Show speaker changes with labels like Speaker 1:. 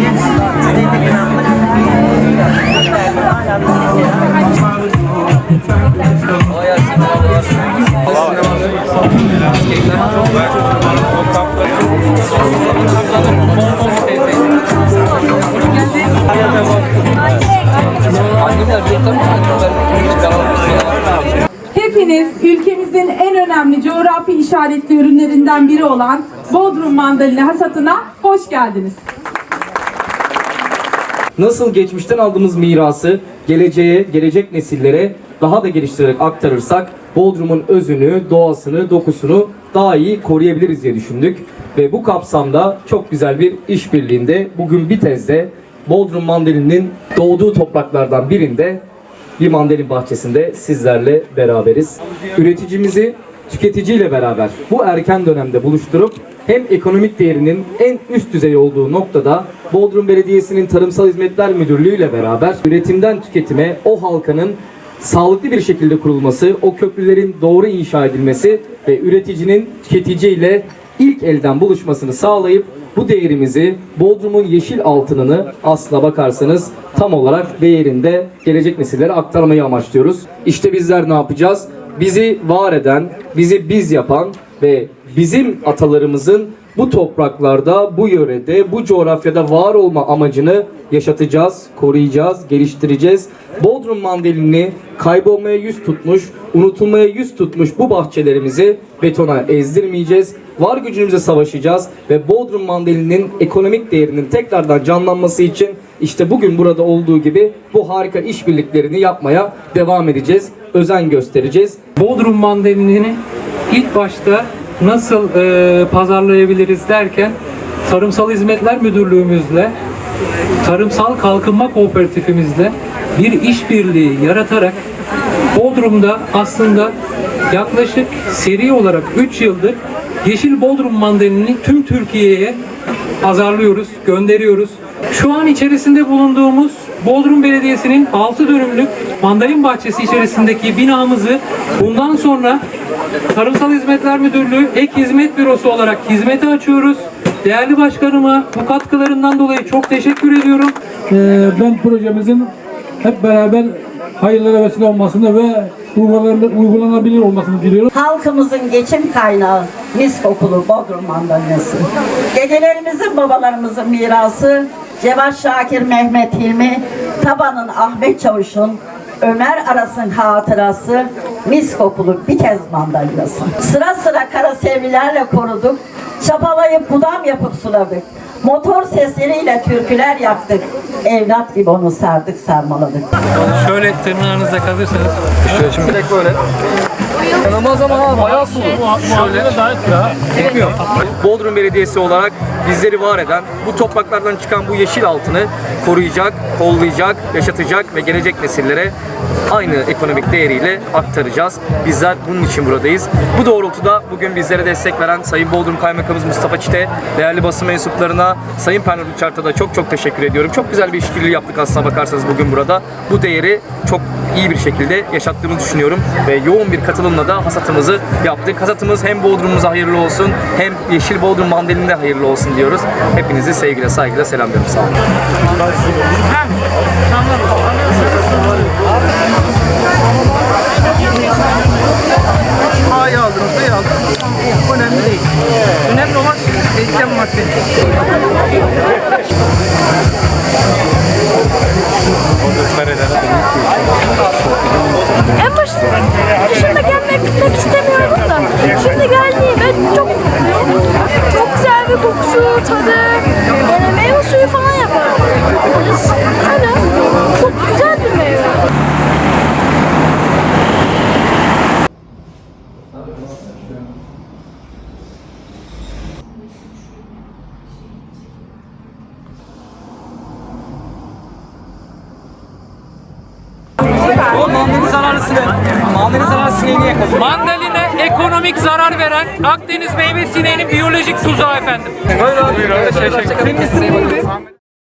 Speaker 1: Yes. Yes. Hepiniz ülkemizin en önemli coğrafi işaretli ürünlerinden biri olan Bodrum mandalina hasatına hoş geldiniz.
Speaker 2: Nasıl geçmişten aldığımız mirası geleceğe, gelecek nesillere daha da geliştirerek aktarırsak Bodrum'un özünü, doğasını, dokusunu daha iyi koruyabiliriz diye düşündük. Ve bu kapsamda çok güzel bir işbirliğinde bugün Bitez'de Bodrum Mandalin'in doğduğu topraklardan birinde bir mandalin bahçesinde sizlerle beraberiz. Üreticimizi tüketiciyle beraber bu erken dönemde buluşturup hem ekonomik değerinin en üst düzey olduğu noktada Bodrum Belediyesi'nin Tarımsal Hizmetler Müdürlüğü ile beraber üretimden tüketime o halkanın sağlıklı bir şekilde kurulması, o köprülerin doğru inşa edilmesi ve üreticinin tüketiciyle ilk elden buluşmasını sağlayıp bu değerimizi Bodrum'un yeşil altınını aslına bakarsanız tam olarak değerinde gelecek nesillere aktarmayı amaçlıyoruz. İşte bizler ne yapacağız? Bizi var eden, bizi biz yapan ve bizim atalarımızın bu topraklarda, bu yörede, bu coğrafyada var olma amacını yaşatacağız, koruyacağız, geliştireceğiz. Bodrum mandalini kaybolmaya yüz tutmuş, unutulmaya yüz tutmuş bu bahçelerimizi betona ezdirmeyeceğiz. Var gücümüze savaşacağız ve Bodrum mandalinin ekonomik değerinin tekrardan canlanması için işte bugün burada olduğu gibi bu harika işbirliklerini yapmaya devam edeceğiz. Özen göstereceğiz.
Speaker 3: Bodrum mandalinini ilk başta nasıl e, pazarlayabiliriz derken Tarımsal Hizmetler Müdürlüğümüzle Tarımsal Kalkınma Kooperatifimizle bir işbirliği yaratarak Bodrum'da aslında yaklaşık seri olarak 3 yıldır Yeşil Bodrum mandalini tüm Türkiye'ye pazarlıyoruz, gönderiyoruz. Şu an içerisinde bulunduğumuz Bodrum Belediyesi'nin 6 dönümlük mandalin bahçesi içerisindeki binamızı bundan sonra Tarımsal Hizmetler Müdürlüğü Ek Hizmet Bürosu olarak hizmete açıyoruz. Değerli başkanıma bu katkılarından dolayı çok teşekkür ediyorum.
Speaker 4: Ee, ben projemizin hep beraber hayırlara vesile olmasını ve uygulanabilir, olmasını diliyorum.
Speaker 5: Halkımızın geçim kaynağı mis kokulu Bodrum mandalinası. Dedelerimizin, babalarımızın mirası Cevat Şakir, Mehmet Hilmi, Taban'ın Ahmet Çavuş'un, Ömer Aras'ın hatırası mis kokulu Bitez mandalinası. Sıra sıra kara sevgilerle koruduk. Çapalayıp budam yapıp suladık. Motor sesleriyle türküler yaktık. Evlat gibi onu sardık sarmaladık.
Speaker 3: Şöyle tırnağınızda kalırsanız
Speaker 2: Şöyle şimdi direkt böyle. Yanamaz ama ha bayağı sulu. Şöyle. Gitmiyor. Bodrum Belediyesi olarak bizleri var eden, bu topraklardan çıkan bu yeşil altını koruyacak, kollayacak, yaşatacak ve gelecek nesillere aynı ekonomik değeriyle aktaracağız. Bizler bunun için buradayız. Bu doğrultuda bugün bizlere destek veren Sayın Bodrum Kaymakamımız Mustafa Çite, değerli basın mensuplarına, Sayın Pernod Uçart'a da çok çok teşekkür ediyorum. Çok güzel bir işbirliği yaptık aslına bakarsanız bugün burada. Bu değeri çok iyi bir şekilde yaşattığımızı düşünüyorum ve yoğun bir katılımla da hasatımızı yaptık. Hasatımız hem Bodrum'umuza hayırlı olsun hem Yeşil Bodrum Mandalinde hayırlı olsun diyoruz. Hepinizi sevgiyle saygıyla selamlıyorum. Sağ olun.
Speaker 3: Mandalina ekonomik zarar veren Akdeniz meyve sineğinin biyolojik tuzağı efendim.
Speaker 2: Teşekkür ederim.